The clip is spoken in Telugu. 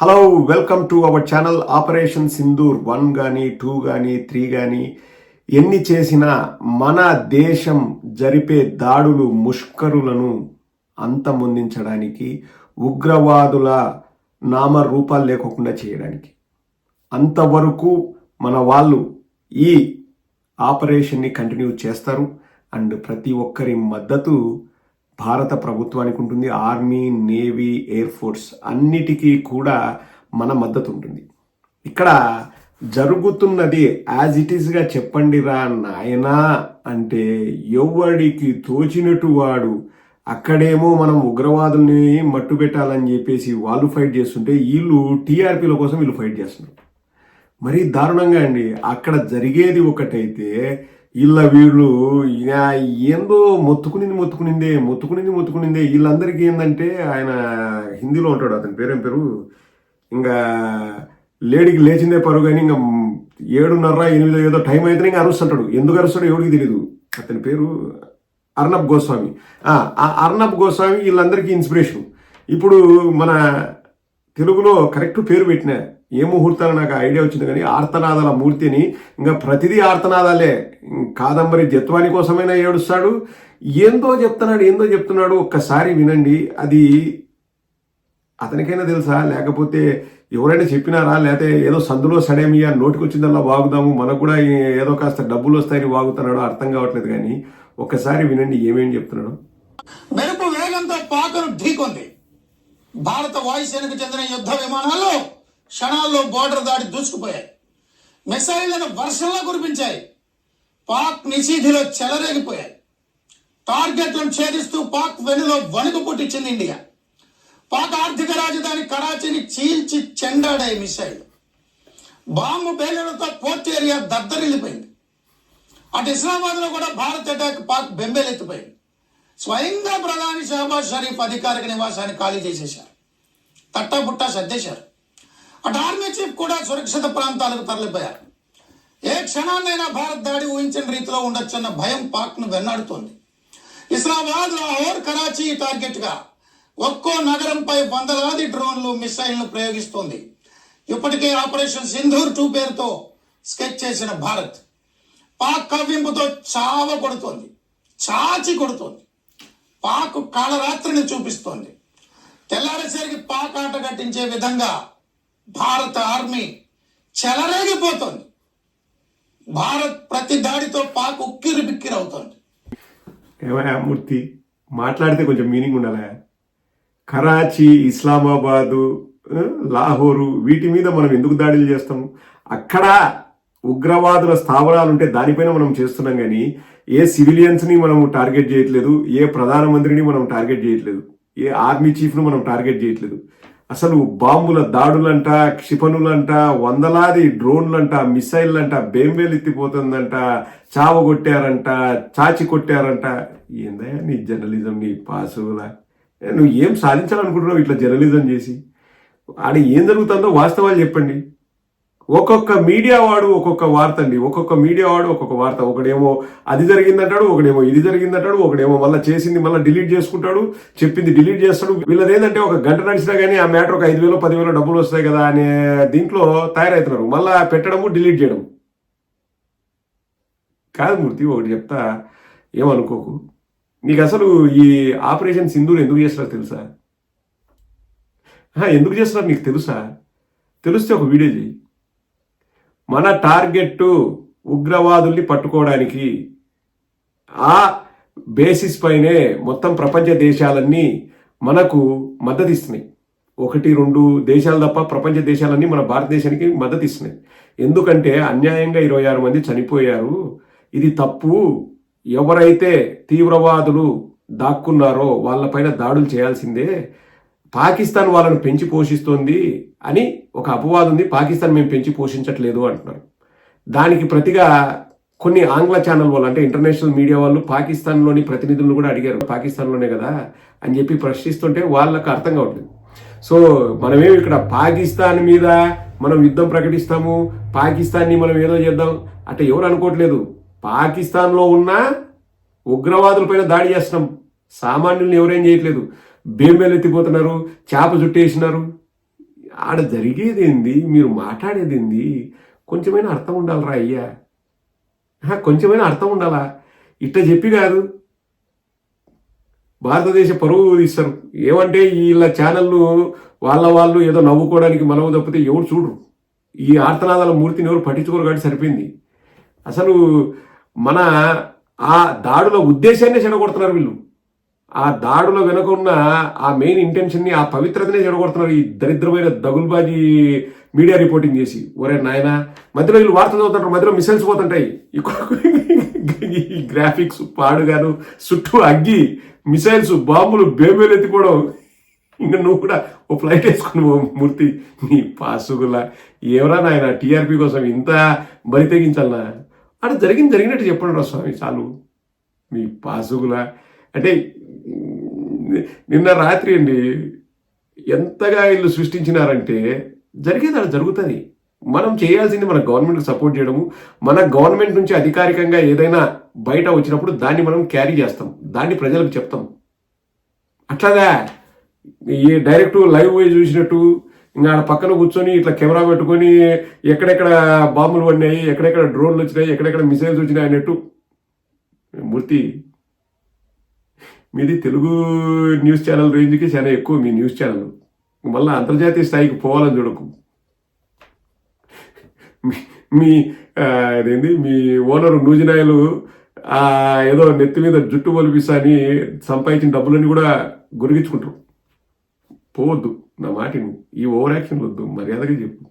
Hello welcome to our channel operation Sindoor one కానీ టూ కానీ త్రీ కానీ ఎన్ని చేసినా మన దేశం జరిపే దాడులు ముష్కరులను అంతమొందించడానికి ఉగ్రవాదుల నామరూపాలు లేకుండా చేయడానికి. అంతవరకు మన వాళ్ళు ఈ ఆపరేషన్ని కంటిన్యూ చేస్తారు. అండ్ ప్రతి ఒక్కరి మద్దతు భారత ప్రభుత్వానికి ఉంటుంది ఆర్మీ నేవీ ఎయిర్ ఫోర్స్ అన్నిటికీ కూడా మన మద్దతు ఉంటుంది ఇక్కడ జరుగుతున్నది యాజ్ ఇట్ ఈస్గా చెప్పండి రా నాయనా అంటే ఎవడికి తోచినట్టు వాడు అక్కడేమో మనం ఉగ్రవాదుల్ని మట్టు పెట్టాలని చెప్పేసి వాళ్ళు ఫైట్ చేస్తుంటే వీళ్ళు టీఆర్పీల కోసం వీళ్ళు ఫైట్ చేస్తున్నారు. మరీ దారుణంగా అండి అక్కడ జరిగేది ఒకటైతే వీళ్ళ వీళ్ళు ఇక ఏందో మొత్తుకునింది మొత్తుకునిందే మొత్తుకునింది మొత్తుకునిందే. వీళ్ళందరికీ ఏంటంటే ఆయన హిందీలో ఉంటాడు అతని పేరేం పేరు? ఇంకా లేడీకి లేచిందే పరుగు కానీ ఇంకా ఏడున్నర ఎనిమిదో ఏదో టైం అయితే ఇంకా అరుస్తుంటాడు. ఎందుకు అరుస్తాడో ఎవరికి తెలియదు అతని పేరు అర్ణబ్ గోస్వామి. ఆ అర్ణబ్ గోస్వామి వీళ్ళందరికీ ఇన్స్పిరేషన్ ఇప్పుడు మన తెలుగులో కరెక్ట్ పేరు పెట్టిన ఏ ముహూర్తాలు నాకు ఐడియా వచ్చింది కానీ ఆర్తనాదాల మూర్తిని ఇంకా ప్రతిదీ ఆర్తనాదాలే. కాదంబరి జత్వాని కోసమైనా ఏడుస్తాడు. ఏందో చెప్తున్నాడు ఏందో చెప్తున్నాడు ఒక్కసారి వినండి. అది అతనికైనా తెలుసా? లేకపోతే ఎవరైనా చెప్పినారా? లేకపోతే ఏదో సందులో సడేమియా నోటికి వచ్చిందల్లా వాగుదాము. మనకు కూడా ఏదో కాస్త డబ్బులు వస్తాయని వాగుతున్నాడో అర్థం కావట్లేదు కానీ ఒక్కసారి వినండి ఏమేమి చెప్తున్నాడు. మెరుపు వేగంతో పాకను ఢీకొంది. భారత వాయుసేనకు చెందిన యుద్ధ విమానాలు క్షణాల్లో బోర్డర్ దాడి దూసుకుపోయాయి. మిసైళ్ళను వర్షంలో కురిపించాయి. పాక్ నిషీధిలో చెలరేగిపోయాయి. టార్గెట్లను ఛేదిస్తూ పాక్ వెనులో వణుకు పుట్టించింది ఇండియా. పాక్ ఆర్థిక రాజధాని కరాచీని చీల్చి చెండాడాయి మిసైల్ బాంబు పేలులతో పోర్ట్ ఏరియా దద్దరిల్లిపోయింది. అటు ఇస్లామాబాద్లో కూడా భారత్ అటాక్ పాక్ బెంబేలెత్తిపోయింది. స్వయంగా ప్రధాని షహబాజ్ షరీఫ్ అధికారిక నివాసాన్ని ఖాళీ చేసేశారు. తట్టాబుట్టా సర్దేశారు. అటు ఆర్మీ చీఫ్ కూడా సురక్షిత ప్రాంతాలకు తరలిపోయారు. ఏ క్షణాన్నైనా భారత్ దాడి ఊహించిన రీతిలో ఉండొచ్చన్న భయం పాక్ను వెన్నాడుతోంది. ఇస్లామాబాద్ లాహోర్ కరాచీ టార్గెట్గా ఒక్కో నగరంపై వందలాది డ్రోన్లు మిసైల్ను ప్రయోగిస్తోంది. ఇప్పటికే ఆపరేషన్ సింధూర్ టూ పేరుతో స్కెచ్ చేసిన భారత్. పాక్ కవ్వింపుతో చావ కొడుతోంది. చాచి కొడుతోంది. పాకు కాళరాత్రిని చూపిస్తోంది. తెల్లారేసరికి పాక్ ఆట కట్టించే విధంగా భారత ఆర్మీ చెలరేగిపోతోంది. భారత్ ప్రతి దాడితో పాక్ ఉక్కిరి బిక్కిరి అవుతోంది ఏమయ్యా మూర్తి? మాట్లాడితే కొంచెం మీనింగ్ ఉండాలా? కరాచీ ఇస్లామాబాదు లాహోరు వీటి మీద మనం ఎందుకు దాడులు చేస్తాము అక్కడ ఉగ్రవాదుల స్థావరాలు ఉంటే దానిపైన మనం చేస్తున్నాం కానీ ఏ సివిలియన్స్ని మనం టార్గెట్ చేయట్లేదు ఏ ప్రధానమంత్రిని మనం టార్గెట్ చేయట్లేదు ఏ ఆర్మీ చీఫ్ను మనం టార్గెట్ చేయట్లేదు. అసలు బాంబుల దాడులంట క్షిపణులంట వందలాది డ్రోన్లంట మిసైళ్ళంట బేంబేలు ఎత్తిపోతుందంట చావ కొట్టారంట చాచి కొట్టారంట. ఏందా నీ జర్నలిజం నీ పాసులా నువ్వు ఏం సాధించాలనుకుంటున్నావు ఇట్లా జర్నలిజం చేసి? ఆడ ఏం జరుగుతుందో వాస్తవాలు చెప్పండి. ఒక్కొక్క మీడియా వాడు ఒక్కొక్క వార్త అండి. ఒక్కొక్క మీడియా వాడు ఒక్కొక్క వార్త. ఒకడేమో అది జరిగిందంటాడు ఒకడేమో ఇది జరిగిందంటాడు ఒకడేమో మళ్ళీ చేసింది మళ్ళీ డిలీట్ చేసుకుంటాడు చెప్పింది డిలీట్ చేస్తాడు. వీళ్ళది ఏంటంటే ఒక గంట నడిచినా కానీ ఆ మ్యాటర్ ఒక ఐదు వేలు పదివేలు డబ్బులు వస్తాయి కదా అనే దీంట్లో తయారవుతున్నారు మళ్ళీ పెట్టడము డిలీట్ చేయడం. కాదు మూర్తి ఒకటి చెప్తా. ఏమనుకోకు? నీకు అసలు ఈ ఆపరేషన్ సింధూర్ ఎందుకు చేస్తున్నారు తెలుసా? ఎందుకు చేస్తున్నారు నీకు తెలుసా? తెలిస్తే ఒక వీడియో చేయి మన టార్గెట్ ఉగ్రవాదుల్ని పట్టుకోవడానికి ఆ బేసిస్ పైనే మొత్తం ప్రపంచ దేశాలన్నీ మనకు మద్దతు ఇస్తున్నాయి ఒకటి రెండు దేశాలు తప్ప ప్రపంచ దేశాలన్నీ మన భారతదేశానికి మద్దతు ఇస్తున్నాయి ఎందుకంటే అన్యాయంగా ఇరవై ఆరు మంది చనిపోయారు. ఇది తప్పు. ఎవరైతే తీవ్రవాదులు దాక్కున్నారో వాళ్ళపైన దాడులు చేయాల్సిందే. పాకిస్తాన్ వాళ్ళను పెంచి పోషిస్తోంది అని ఒక అపవాదం ఉంది. పాకిస్తాన్ మేము పెంచి పోషించట్లేదు అంటున్నారు. దానికి ప్రతిగా కొన్ని ఆంగ్ల ఛానల్ వాళ్ళు అంటే ఇంటర్నేషనల్ మీడియా వాళ్ళు పాకిస్తాన్లోని ప్రతినిధులను కూడా అడిగారు. పాకిస్తాన్లోనే కదా అని చెప్పి ప్రశ్నిస్తుంటే వాళ్ళకు అర్థం కావట్లేదు. సో మనమేమి ఇక్కడ పాకిస్తాన్ మీద మనం యుద్ధం ప్రకటిస్తాము పాకిస్తాన్ని మనం ఏదో చేద్దాం అంటే ఎవరు అనుకోవట్లేదు. పాకిస్తాన్లో ఉన్న ఉగ్రవాదులపైన దాడి చేస్తున్నాం. సామాన్యుల్ని ఎవరేం చేయట్లేదు. భీమేలు ఎత్తిపోతున్నారు చేప చుట్టేసినారు. ఆడ జరిగేది ఏంది మీరు మాట్లాడేది ఏంది కొంచెమైనా అర్థం ఉండాలిరా అయ్యా. కొంచెమైనా అర్థం ఉండాలా? ఇట్ట చెప్పి కాదు. భారతదేశ పరువు తీస్తారు. ఏమంటే వీళ్ళ ఛానళ్ళు వాళ్ళ వాళ్ళు ఏదో నవ్వుకోవడానికి మనవు తప్పితే ఎవరు చూడరు. ఈ ఆర్తనాదాల మూర్తిని ఎవరు పట్టించుకోరు కాబట్టి సరిపోయింది. అసలు మన ఆ దాడుల ఉద్దేశాన్ని చెడగొడుతున్నారు వీళ్ళు. ఆ దాడుల వెనుక ఉన్న ఆ మెయిన్ ఇంటెన్షన్ని ఆ పవిత్రతనే చెడగొడుతున్నారు ఈ దరిద్రమైన దగుల్బాజీ మీడియా రిపోర్టింగ్ చేసి. ఒరే నాయన మధ్యలో వీళ్ళు వార్తలు చదువుతుంటారు మధ్యలో మిసైల్స్ పోతుంటాయి. ఈ గ్రాఫిక్స్ పాడుగాను చుట్టూ అగ్గి మిసైల్స్ బాంబులు బేబేలు ఎత్తిపోవడం. ఇంకా నువ్వు కూడా ఓ ఫ్లైట్ వేసుకుని ఓ మూర్తి నీ పాసుగుల. ఎవరా నాయన టీఆర్పీ కోసం ఇంత బరి తెగించాలనా? అక్కడ జరిగింది జరిగినట్టు చెప్పండి రా స్వామి చాలు. మీ పాసుగుల. అంటే నిన్న రాత్రి అండి ఎంతగా వీళ్ళు సృష్టించినారంటే జరిగేది అలా జరుగుతుంది. మనం చేయాల్సింది మన గవర్నమెంట్కి సపోర్ట్ చేయడము మన గవర్నమెంట్ నుంచి అధికారికంగా ఏదైనా బయట వచ్చినప్పుడు దాన్ని మనం క్యారీ చేస్తాం దాన్ని ప్రజలకు చెప్తాం. అట్లాగా ఈ డైరెక్ట్ లైవ్ పోయి చూసినట్టు ఇంకా ఆడ పక్కన కూర్చొని ఇట్లా కెమెరా పెట్టుకొని ఎక్కడెక్కడ బాంబులు పడినాయి ఎక్కడెక్కడ డ్రోన్లు వచ్చినాయి ఎక్కడెక్కడ మిసైల్స్ వచ్చినాయి అన్నట్టు మూర్తి మీది తెలుగు న్యూస్ ఛానల్ రేంజ్కి చాలా ఎక్కువ మీ న్యూస్ ఛానల్. మళ్ళీ అంతర్జాతీయ స్థాయికి పోవాలని చూడకు. మీ- అదేంది అదేంటి మీ ఓనరు నూజినాయలు ఏదో నెత్తి మీద జుట్టు ఒలిపిస్తా అని సంపాదించిన డబ్బులన్నీ కూడా గురిగించుకుంటారు. పోవద్దు నా మాటిని. ఈ ఓవర్ యాక్షన్ వద్దు మర్యాదగా చెప్పు.